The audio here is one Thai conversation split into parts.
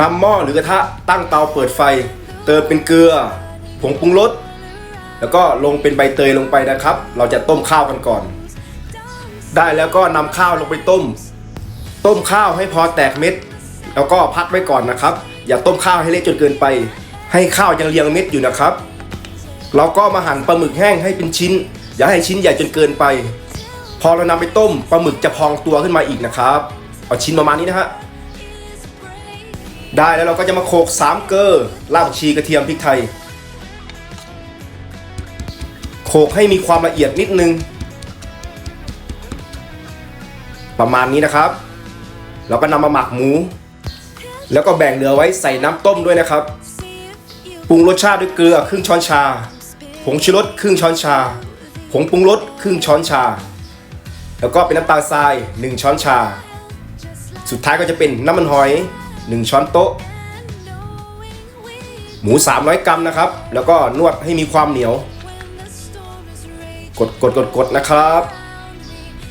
นำหม้อหรือกระทะตั้งเตาเปิดไฟ เติมเป็นเกลือ ผงปรุงรสแล้วก็ลงเป็นใบเตยลงไปนะครับ เราจะต้มข้าวกันก่อน ได้แล้วก็นำข้าวลงไปต้ม ต้มข้าวให้พอแตกเม็ด แล้วก็พักไว้ก่อนนะครับ อย่าต้มข้าวให้เละจนเกินไป ให้ข้าวยังเรียงเม็ดอยู่นะครับ เราก็มาหั่นปลาหมึกแห้งให้เป็นชิ้น อย่าให้ชิ้นใหญ่จนเกินไป พอเรานำไปต้มปลาหมึกจะพองตัวขึ้นมาอีกนะครับ เอาชิ้นประมาณนี้นะฮะ ได้แล้วเราก็จะมาโขกสามเกลือรากผักชีกระเทียมพริกไทย โขกให้มีความละเอียดนิดนึง ประมาณนี้นะครับ เราก็นำมาหมักหมู แล้วก็แบ่งเหลือไว้ใส่น้ำต้มด้วยนะครับ ปรุงรสชาติด้วยเกลือครึ่งช้อนชา ผงชูรสครึ่งช้อนชา ผงปรุงรสครึ่งช้อนชา แล้วก็เป็นน้ำตาลทราย 1 ช้อนชา สุดท้ายก็จะเป็นน้ำมันหอย 1 ช้อนโต๊ะ หมู 300 กรัมนะครับ แล้วก็นวดให้มีความเหนียว กดกดกดกดนะครับ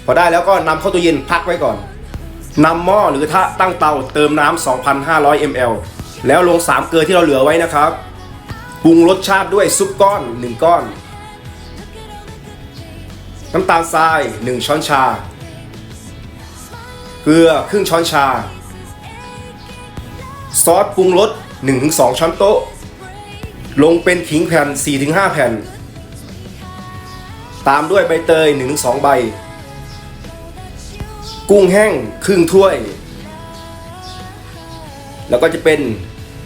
พอได้แล้วก็นำเข้าตู้เย็นพักไว้ก่อนนำหม้อหรือกระทะตั้งเตาเติมน้ำ2,500 ml แล้วลง 3 เกลือที่เราเหลือไว้นะครับปรุงรสชาติด้วยซุปก้อน 1 ก้อน น้ำตาลทราย 1 ช้อนชา เกลือครึ่งช้อนชา ซอสปรุงรส 1-2 ช้อนโต๊ะ ลงเป็นขิงแผ่น 4-5 แผ่น ตามด้วยใบเตย 1-2 ใบ กุ้งแห้งครึ่งถ้วย แล้วก็จะเป็น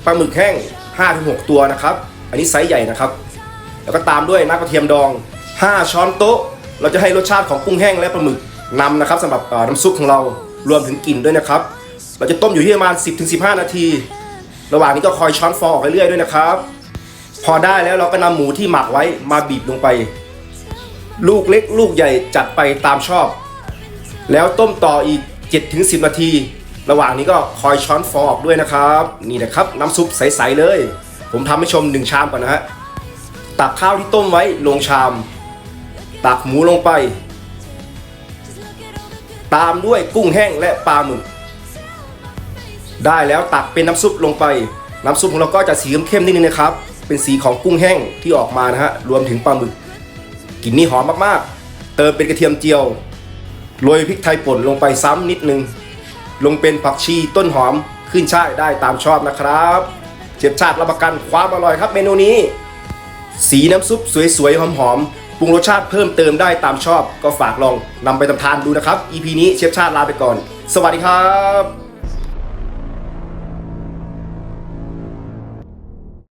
ปลาหมึกแห้ง 5-6 ตัวนะครับ อันนี้ไซส์ใหญ่นะครับ แล้วก็ตามด้วยน้ำกระเทียมดอง 5 ช้อนโต๊ะ เราจะให้รสชาติของกุ้งแห้งและปลาหมึกนำนะครับสำหรับน้ำซุปของเรารวมถึงกลิ่นด้วยนะครับ เราจะต้มอยู่ที่ประมาณ 10-15 นาที ระหว่างนี้ก็คอยช้อนฟองออกเรื่อยๆด้วยนะครับ พอได้แล้วเราก็นำหมูที่หมักไว้มาบีบลงไป ลูกเล็กลูกใหญ่จัดไปตามชอบ แล้วต้มต่ออีก 7-10 นาที ระหว่างนี้ก็คอยช้อนฟองออกด้วยนะครับ นี่นะครับน้ำซุปใสๆเลย ผมทำให้ชม 1 ชามก่อนนะฮะตักข้าวที่ต้มไว้ลงชาม ตักหมูลงไป ตามด้วยกุ้งแห้งและปลาหมึก ได้แล้วตักเป็นน้ำซุปลงไป น้ำซุปของเราก็จะสีเข้มๆนิดนึงนะครับ เป็นสีของกุ้งแห้งที่ออกมานะฮะรวมถึงปลาหมึกกลิ่นนี่หอมมากๆ เติมเป็นกระเทียมเจียวโรยพริกไทยป่นลงไปซ้ำนิดนึง ลงเป็นผักชีต้นหอมขึ้นช่ายได้ตามชอบนะครับเจ็บชาติรับประกันความอร่อยครับเมนูนี้ สีน้ำซุปสวยๆหอมๆปรุงรสชาติเพิ่มเติมได้ตามชอบ ก็ฝากลองนำไปทำทานดูนะครับ EP นี้เชฟชาติลาไปก่อน สวัสดีครับ